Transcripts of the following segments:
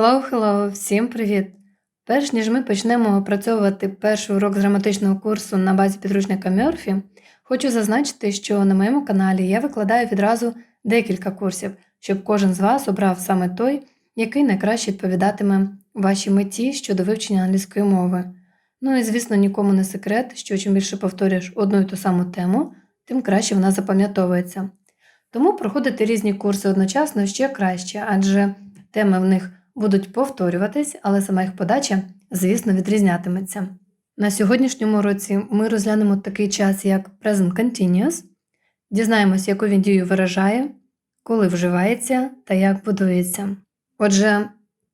Hello, hello! Всім привіт! Перш ніж ми почнемо опрацьовувати перший урок з граматичного курсу на базі підручника Мьорфі, хочу зазначити, що на моєму каналі я викладаю відразу декілька курсів, щоб кожен з вас обрав саме той, який найкраще відповідатиме вашій меті щодо вивчення англійської мови. Ну і звісно, нікому не секрет, що чим більше повторюєш одну і ту саму тему, тим краще вона запам'ятовується. Тому проходити різні курси одночасно ще краще, адже теми в них будуть повторюватись, але сама їх подача, звісно, відрізнятиметься. На сьогоднішньому році ми розглянемо такий час, як Present Continuous, дізнаємось, яку він дію виражає, коли вживається та як будується. Отже,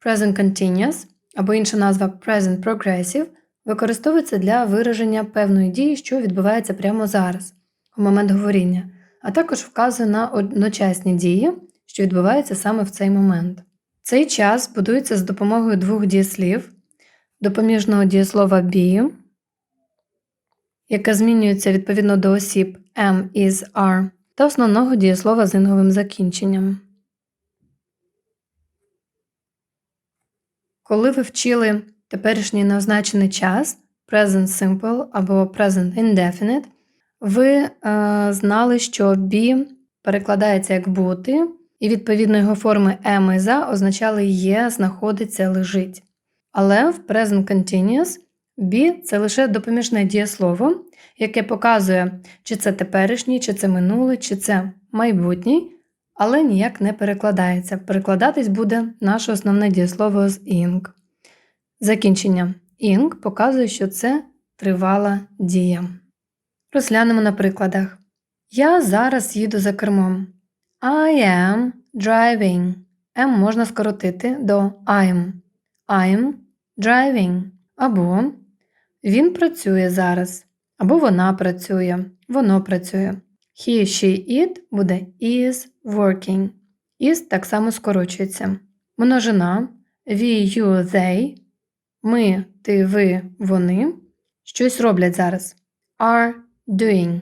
Present Continuous або інша назва Present Progressive використовується для вираження певної дії, що відбувається прямо зараз, у момент говоріння, а також вказує на одночасні дії, що відбуваються саме в цей момент. Цей час будується з допомогою двох дієслів, допоміжного дієслова be, яке змінюється відповідно до осіб am, is, are, та основного дієслова з інговим закінченням. Коли ви вчили теперішній неозначений час present simple або present indefinite, ви е, знали, що be перекладається як бути, і відповідно його форми am і за означали є, знаходиться, лежить. Але в present continuous be це лише допоміжне дієслово, яке показує, чи це теперішній, чи це минулий, чи це майбутній, але ніяк не перекладається. Перекладатись буде наше основне дієслово з ing. Закінчення ing показує, що це тривала дія. Розглянемо на прикладах. Я зараз їду за кермом. I am driving. Am можна скоротити до I'm. I'm driving. Або він працює зараз. Або вона працює. Воно працює. He, she, it буде is working. Is так само скорочується. Множина we, you, they. Ми, ти, ви, вони. Щось роблять зараз. Are doing.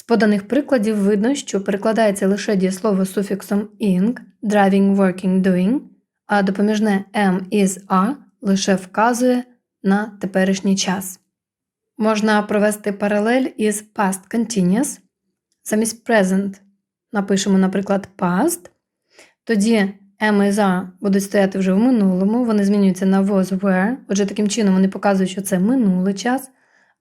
З поданих прикладів видно, що перекладається лише дієслово з суфіксом ing, driving, working, doing, а допоміжне am, is, are лише вказує на теперішній час. Можна провести паралель із past continuous. Замість present напишемо, наприклад, past. Тоді am і are будуть стояти вже в минулому, вони змінюються на was, were, отже, таким чином вони показують, що це минулий час.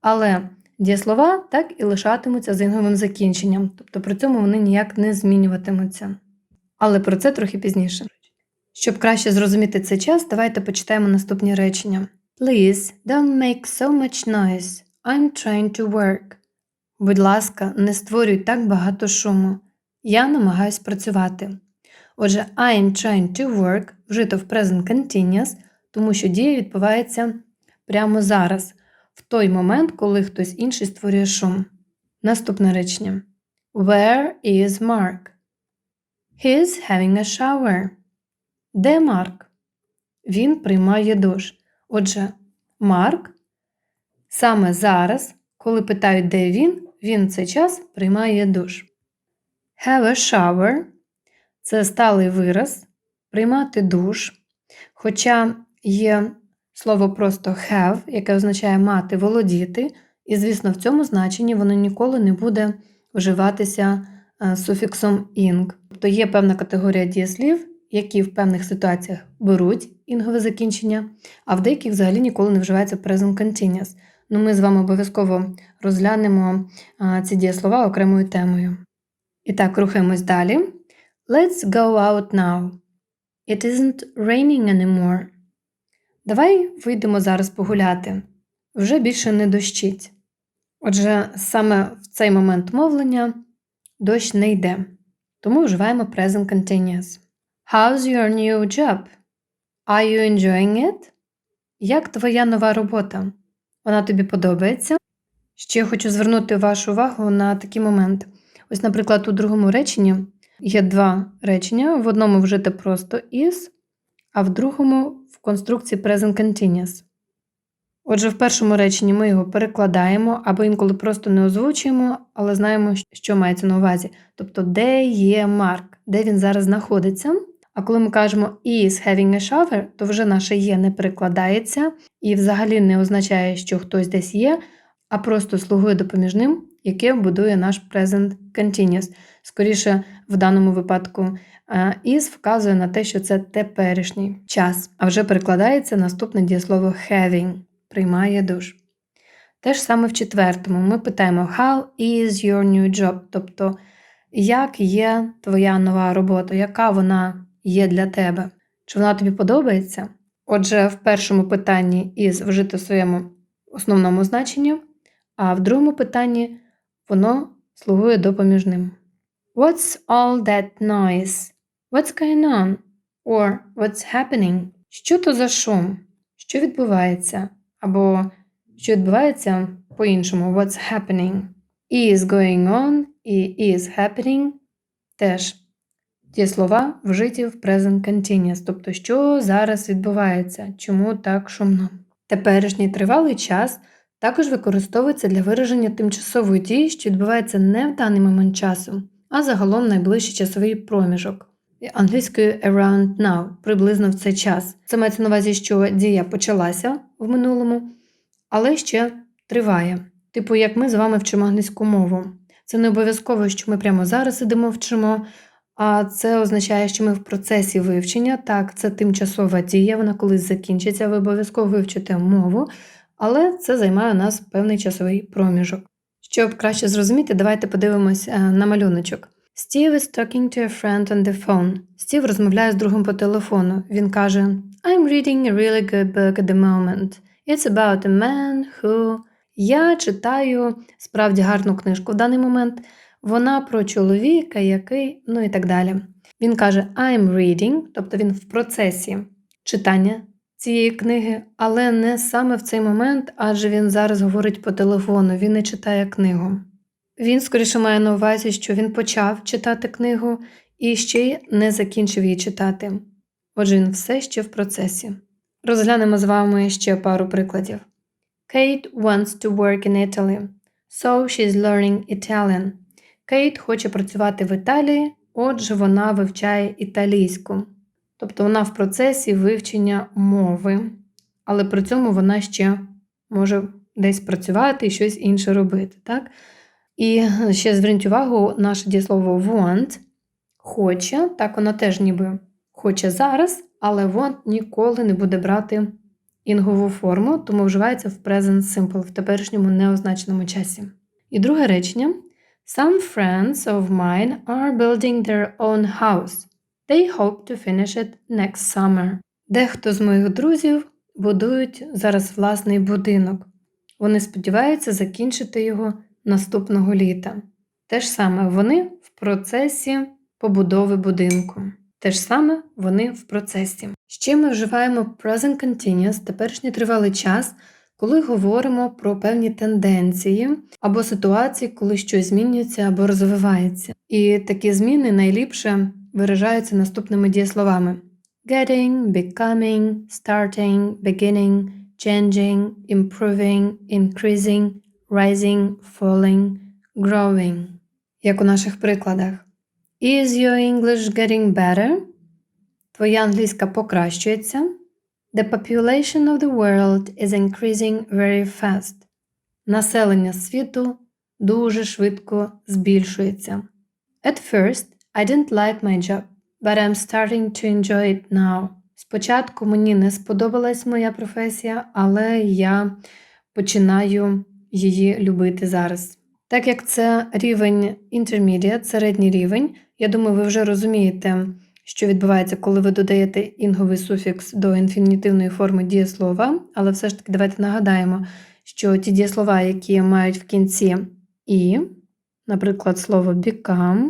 Але Дієслова так і лишатимуться з інговим закінченням, тобто при цьому вони ніяк не змінюватимуться. Але про це трохи пізніше. Щоб краще зрозуміти цей час, давайте почитаємо наступні речення. Please don't make so much noise. I'm trying to work. Будь ласка, не створюй так багато шуму. Я намагаюсь працювати. Отже, I'm trying to work вжито в present continuous, тому що дія відбувається прямо зараз в той момент, коли хтось інший створює шум. Наступне речення. Where is Mark? He's having a shower. Де Марк? Він приймає душ. Отже, Марк саме зараз, коли питають, де він, він в цей час приймає душ. Have a shower це сталий вираз, приймати душ. Хоча є слово просто have, яке означає мати, володіти, і, звісно, в цьому значенні воно ніколи не буде вживатися е, суфіксом ing. Тобто є певна категорія дієслів, які в певних ситуаціях беруть інгове закінчення, а в деяких взагалі ніколи не вживається present continuous. Ну, Ми з вами обов'язково розглянемо е, ці дієслова окремою темою. І так, рухаємось далі. Let's go out now. It isn't raining anymore. Давай вийдемо зараз погуляти. Вже більше не дощить. Отже, саме в цей момент мовлення дощ не йде. Тому вживаємо present continuous. How's your new job? Are you enjoying it? Як твоя нова робота? Вона тобі подобається? Ще хочу звернути вашу увагу на такий момент. Ось, наприклад, у другому реченні є два речення. В одному вжите просто is, а в другому в конструкції Present Continuous. Отже, в першому реченні ми його перекладаємо або інколи просто не озвучуємо, але знаємо, що мається на увазі. Тобто, де є Марк, де він зараз знаходиться. А коли ми кажемо is having a shower, то вже наше є не перекладається і взагалі не означає, що хтось десь є, а просто слугує допоміжним, яке будує наш present continuous. Скоріше, в даному випадку is вказує на те, що це теперішній час, а вже перекладається наступне дієслово having приймає душ. Те ж саме в четвертому ми питаємо How is your new job? Тобто, як є твоя нова робота, яка вона є для тебе? Чи вона тобі подобається? Отже, в першому питанні is вжито в своєму основному значенні, а в другому питанні воно слугує допоміжним. What's all that noise? What's going on? Or what's happening? Що то за шум? Що відбувається? Або що відбувається по-іншому what's happening. Is going on і is happening теж ті слова вжиті в present continuous, тобто що зараз відбувається, чому так шумно. Теперішній тривалий час також використовується для вираження тимчасової дії, що відбувається не в даний момент часу, а загалом найближчий часовий проміжок. Англійською around now, приблизно в цей час. Це мається на увазі, що дія почалася в минулому, але ще триває. Типу, як ми з вами вчимо англійську мову. Це не обов'язково, що ми прямо зараз ідемо вчимо, а це означає, що ми в процесі вивчення. Так, це тимчасова дія, вона колись закінчиться, ви обов'язково вивчите мову, але це займає у нас певний часовий проміжок. Щоб краще зрозуміти, давайте подивимось е, на малюночок. Steve is talking to a friend on the phone. Стів розмовляє з другом по телефону. Він каже: I'm reading a really good book at the moment. It's about a man who... Я читаю справді гарну книжку в даний момент. Вона про чоловіка, який, ну і так далі. Він каже I'm reading, тобто він в процесі читання цієї книги, але не саме в цей момент, адже він зараз говорить по телефону, він не читає книгу. Він скоріше має на увазі, що він почав читати книгу і ще й не закінчив її читати. Отже, він все ще в процесі. Розглянемо з вами ще пару прикладів. Kate wants to work in Italy, so she's learning Italian. Кейт хоче працювати в Італії, отже, вона вивчає італійську. Тобто вона в процесі вивчення мови, але при цьому вона ще може десь працювати і щось інше робити. так? І ще зверніть увагу, наше дієслово want хоче, так вона теж ніби хоче зараз, але want ніколи не буде брати інгову форму, тому вживається в present simple, в теперішньому неозначеному часі. І друге речення. Some friends of mine are building their own house. They hope to finish it next summer. Дехто з моїх друзів будують зараз власний будинок. Вони сподіваються закінчити його наступного літа. Те ж саме вони в процесі побудови будинку. Те ж саме вони в процесі. Ще ми вживаємо present continuous, теперішній тривалий час, коли говоримо про певні тенденції або ситуації, коли щось змінюється або розвивається. І такі зміни найліпше виражаються наступними дієсловами: getting, becoming, starting, beginning, changing, improving, increasing, rising, falling, growing. Як у наших прикладах. Is your English getting better? Твоя англійська покращується. The population of the world is increasing very fast. Населення світу дуже швидко збільшується. At first, I didn't like my job, but I'm starting to enjoy it now. Спочатку мені не сподобалась моя професія, але я починаю її любити зараз. Так як це рівень intermediate, середній рівень, я думаю, ви вже розумієте, що відбувається, коли ви додаєте інговий суфікс до інфінітивної форми дієслова, але все ж таки давайте нагадаємо, що ті дієслова, які мають в кінці і, наприклад, слово become,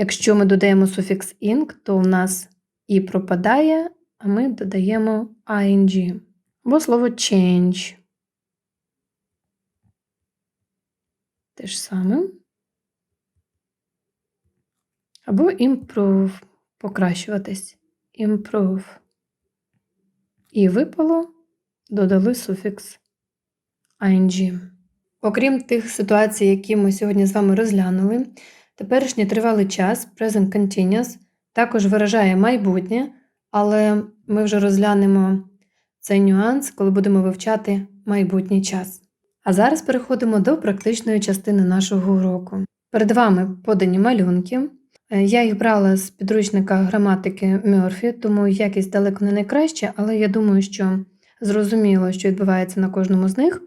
якщо ми додаємо суфікс ing, то у нас і пропадає, а ми додаємо ing. Або слово change. Те ж саме. Або improve, покращуватись. Improve. І випало, додали суфікс ing. Окрім тих ситуацій, які ми сьогодні з вами розглянули, теперішній тривалий час, present continuous, також виражає майбутнє, але ми вже розглянемо цей нюанс, коли будемо вивчати майбутній час. А зараз переходимо до практичної частини нашого уроку. Перед вами подані малюнки. Е, Я їх брала з підручника граматики Мёрфі, тому якість далеко не найкраща, але я думаю, що зрозуміло, що відбувається на кожному з них.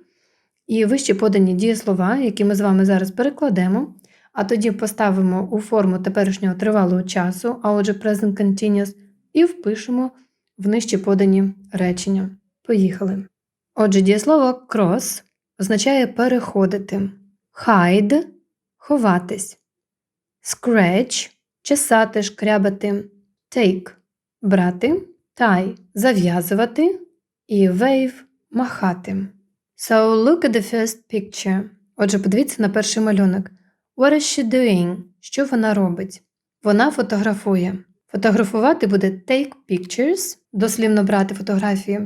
І вище подані дієслова, які ми з вами зараз перекладемо, а тоді поставимо у форму теперішнього тривалого часу, а отже present continuous, і впишемо в нижче подані речення. Поїхали. Отже, дієслово cross означає переходити, hide ховатись, scratch чесати, шкрябати, take брати, tie зав'язувати і wave махати. So look at the first picture. Отже, подивіться на перший малюнок. What is she doing? Що вона робить? Вона фотографує. Фотографувати буде take pictures, дослівно брати фотографії.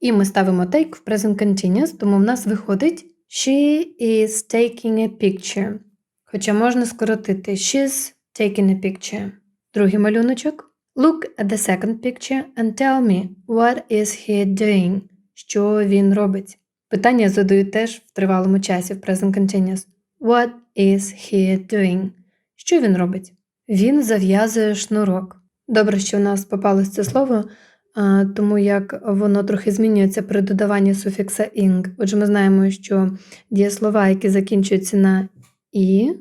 І ми ставимо take в present continuous, тому в нас виходить She is taking a picture. Хоча можна скоротити She's taking a picture. Другий малюночок. Look at the second picture and tell me what is he doing? Що він робить? Питання задають теж в тривалому часі в present continuous. What is he doing? Що він робить? Він зав'язує шнурок. Добре, що в нас попалось це слово, тому як воно трохи змінюється при додаванні суфікса ing. Отже, ми знаємо, що дієслова, які закінчуються на і,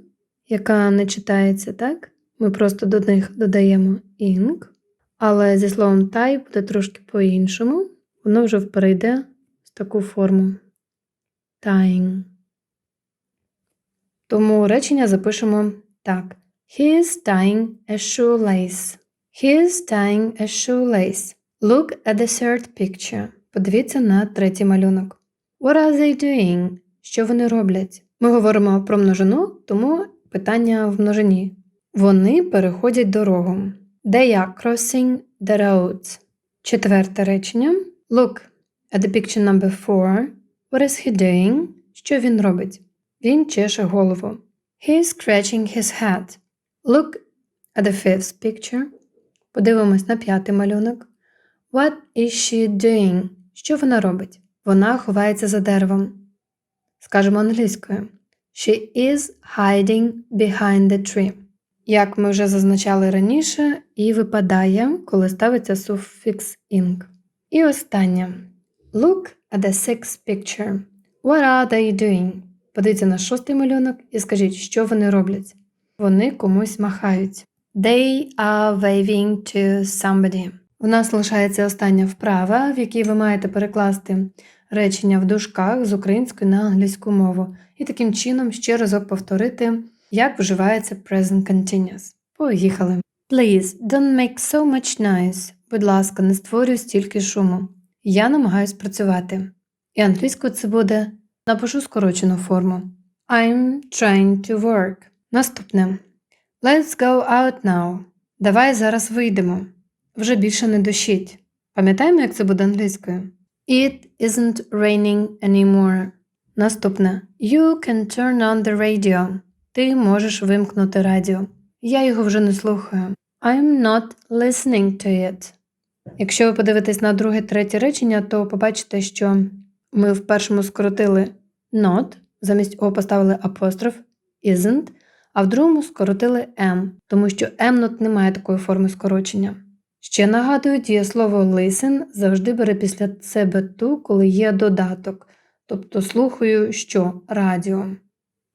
яка не читається, так? Ми просто до них додаємо ing. Але зі словом tie буде трошки по-іншому. Воно вже перейде в таку форму. Tying. Тому речення запишемо так. He is tying a shoelace. He is tying a shoelace. Look at the third picture. Подивіться на третій малюнок. What are they doing? Що вони роблять? Ми говоримо про множину, тому питання в множині. Вони переходять дорогу. They are crossing the roads. Четверте речення. Look at the picture number four. What is he doing? Що він робить? Він чеше голову. He is scratching his head. Look at the fifth picture. Подивимось на п'ятий малюнок. What is she doing? Що вона робить? Вона ховається за деревом. Скажемо англійською. She is hiding behind the tree. Як ми вже зазначали раніше, і випадає, коли ставиться суфікс ing. І останнє. Look at the sixth picture. What are they doing? Подивіться на шостий малюнок і скажіть, що вони роблять. Вони комусь махають. They are waving to somebody. У нас лишається остання вправа, в якій ви маєте перекласти речення в дужках з української на англійську мову, і таким чином ще разок повторити, як вживається present continuous. Поїхали. Please, don't make so much noise. Будь ласка, не створюй стільки шуму. Я намагаюсь працювати. І англійською це буде напишу скорочену форму. I'm trying to work. Наступне. Let's go out now. Давай зараз вийдемо. Вже більше не дощить. Пам'ятаємо, як це буде англійською? It isn't raining anymore. Наступне. You can turn on the radio. Ти можеш вимкнути радіо. Я його вже не слухаю. I'm not listening to it. Якщо ви подивитесь на друге третє речення, то побачите, що ми в першому скоротили not, замість O поставили апостроф isn't, а в другому скоротили M, тому що M-not не має такої форми скорочення. Ще нагадую, дієслово listen завжди бере після себе ту, коли є додаток, тобто слухаю, що радіо.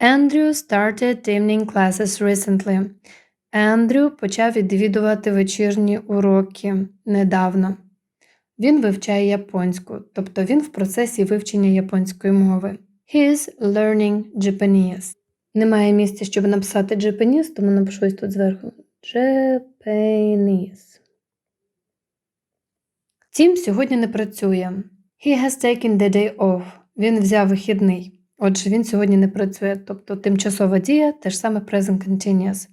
Andrew started evening classes recently. Ендрю почав відвідувати вечірні уроки недавно. Він вивчає японську, тобто він в процесі вивчення японської мови. He is learning Japanese. Немає місця, щоб написати Japanese, тому напишу ось тут зверху. Japanese. Тім сьогодні не працює. He has taken the day off. Він взяв вихідний. Отже, він сьогодні не працює, тобто тимчасова дія теж саме present continuous.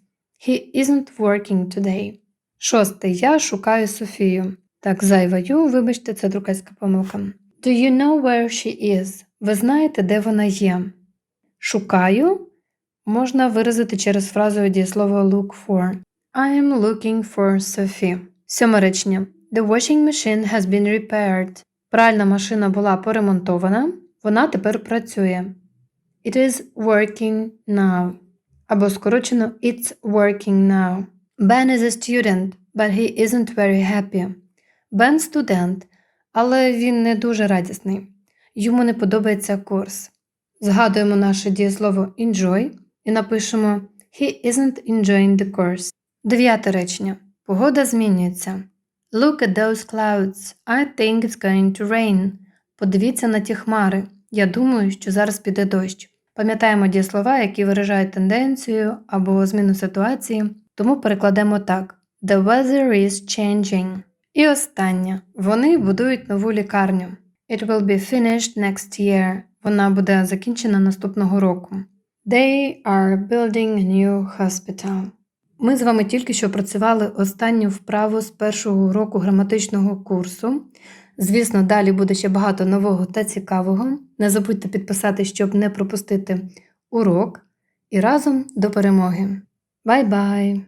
He isn't working today. Шосте. Я шукаю Софію. Так, зайваю, вибачте, це друкарська помилка. Do you know where she is? Ви знаєте, де вона є? Шукаю можна виразити через фразу дієслово look for. I am looking for Sophie. Сьоме речення. The washing machine has been repaired. Пральна машина була поремонтована. Вона тепер працює. It is working now. Або скорочено It's working now. Ben is a student, but he isn't very happy. Бен студент, але він не дуже радісний. Йому не подобається курс. Згадуємо наше дієслово enjoy і напишемо He isn't enjoying the course. Дев'яте речення. Погода змінюється. Look at those clouds. I think it's going to rain. Подивіться на ті хмари. Я думаю, що зараз піде дощ. Пам'ятаємо дієслова, які виражають тенденцію або зміну ситуації, тому перекладемо так: The weather is changing. І останнє. Вони будують нову лікарню. It will be finished next year. Вона буде закінчена наступного року. They are building a new hospital. Ми з вами тільки що працювали останню вправу з першого уроку граматичного курсу. Звісно, далі буде ще багато нового та цікавого. Не забудьте підписати, щоб не пропустити урок. І разом до перемоги. Бай-бай!